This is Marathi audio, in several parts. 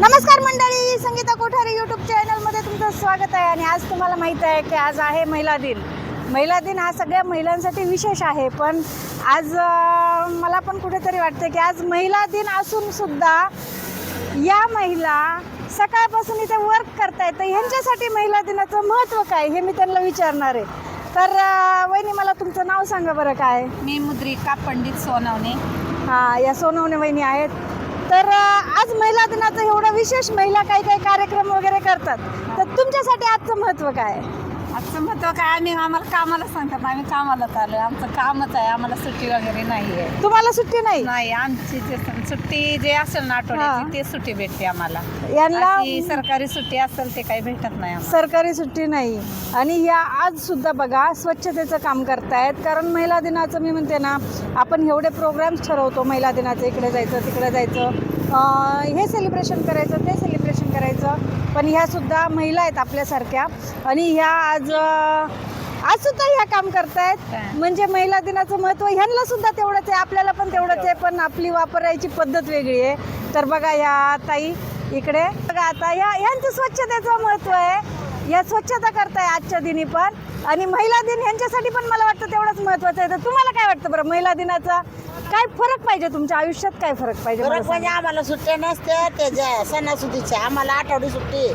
नमस्कार मंडळी संगीता कोठारी यूट्यूब चॅनलमध्ये तुमचं स्वागत आहे आणि आज तुम्हाला माहीत आहे की आज आहे महिला दिन. महिला दिन हा सगळ्या महिलांसाठी विशेष आहे पण आज मला पण कुठेतरी वाटते की आज महिला दिन असून सुद्धा या महिला सकाळपासून इथे वर्क करतायत. तर ह्यांच्यासाठी महिला दिनाचं महत्त्व काय हे मी त्यांना विचारणार आहे. तर वहिनी मला तुमचं नाव सांगा बरं काय. मी मुद्रिका पंडित सोनवणे. हा या सोनवणे वहिनी आहेत. तर आज महिला दिनाचं एवढं विशेष महिला काही काही कार्यक्रम वगैरे करतात तर तुमच्यासाठी आजचं महत्त्व काय आहे? आजचं महत्त्व काय आम्ही आम्हाला कामाला सांगतात आम्ही कामाला चालू आमचं कामच आहे आम्हाला सुट्टी वगैरे नाही आहे तुम्हाला सुट्टी नाही? नाही आमची जे सुट्टी जे असेल ना हा. आठवड्याची ते सुट्टी भेटते आम्हाला. यांना अशी सरकारी सुट्टी असेल ते काही भेटत नाही आम्हाला. सरकारी सुट्टी नाही. आणि या आज सुद्धा बघा स्वच्छतेचं काम करतायत. कारण महिला दिनाचं मी म्हणते ना आपण एवढे प्रोग्राम्स ठरवतो महिला दिनाचं इकडे जायचं तिकडे जायचं. हे सेलिब्रेशन करायचं ते सेलिब्रेशन करायचं. पण ह्या सुद्धा महिला आहेत आपल्यासारख्या. आणि ह्या आज आज सुद्धा ह्या काम करतायत? म्हणजे महिला दिनाचं महत्त्व ह्यांना सुद्धा तेवढंच आहे. आपल्याला पण तेवढंच आहे पण आपली वापरायची पद्धत वेगळी आहे. तर बघा या ताई इकडे. बघा आता या यांचं स्वच्छतेचं महत्त्व आहे. या स्वच्छता करताय आजच्या दिनी पण. आणि महिला दिन यांच्यासाठी पण मला महत्त्वाचं आहे. तर तुम्हाला काय वाटतं बरं महिला दिनाचा काय फरक पाहिजे तुमच्या आयुष्यात? काय फरक पाहिजे मला फरक म्हणजे सांगा. आम्हाला सुट्ट्या नसत्या त्याच्या सणासुदीच्या. आम्हाला आठवडी सुट्टी.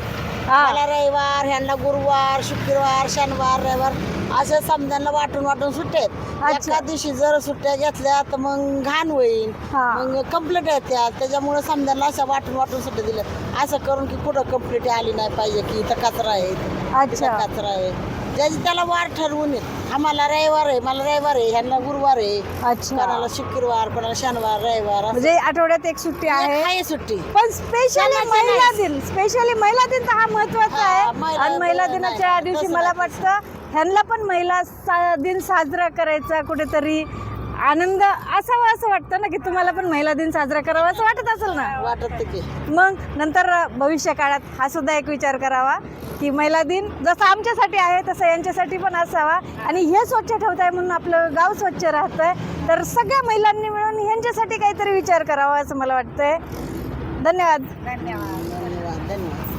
हा. मला रविवार ह्यांना गुरुवार शुक्रवार शनिवार रविवार असं समजांना वाटून वाटून सुट्ट्या आहेत. अच्छा. एका दिवशी जर सुट्ट्या घेतल्या तर मग घाण होईल. हा. मग कंप्लीट येतात. त्याच्यामुळे समजांना अशा वाटून वाटून सुट्ट्या दिल्या. असं करून की कुठं कंप्लीट आली नाही पाहिजे की इथं कचरा आहे इथं अच्छा. कचरा आहे. ज्याची त्याला वार ठरवून येत आम्हाला रविवार आहे मला रविवार आहे ह्यांना गुरुवार आहे. अच्छा. कोणाला शुक्रवार कोणाला शनिवार रविवार असं. म्हणजे आठवड्यात एक सुट्टी आहे. आहे सुट्टी. पण स्पेशली सणाचं महिला दिन. स्पेशली महिला दिन तर हा महत्त्वाचा हा, आहे महिला आणि महिला दिन दिनाच्या नाही, दिवशी तसं मला नाही, वाटतं ह्यांना पण महिला सा- दिन साजरा करायचा कुठेतरी आनंद असावा असं वाटतं ना की तुम्हाला पण महिला दिन साजरा करावा असं वाटत असेल ना? वाटत की. मग नंतर भविष्य काळात हा सुद्धा एक विचार करावा. की महिला दिन जसं आमच्यासाठी आहे तसं यांच्यासाठी पण असावा. आणि हे स्वच्छ ठेवताय म्हणून आपलं गाव स्वच्छ राहतंय. तर सगळ्या महिलांनी मिळून ह्यांच्यासाठी काहीतरी विचार करावा असं मला वाटतंय. धन्यवाद धन्यवाद. धन्यवाद. धन्यवाद.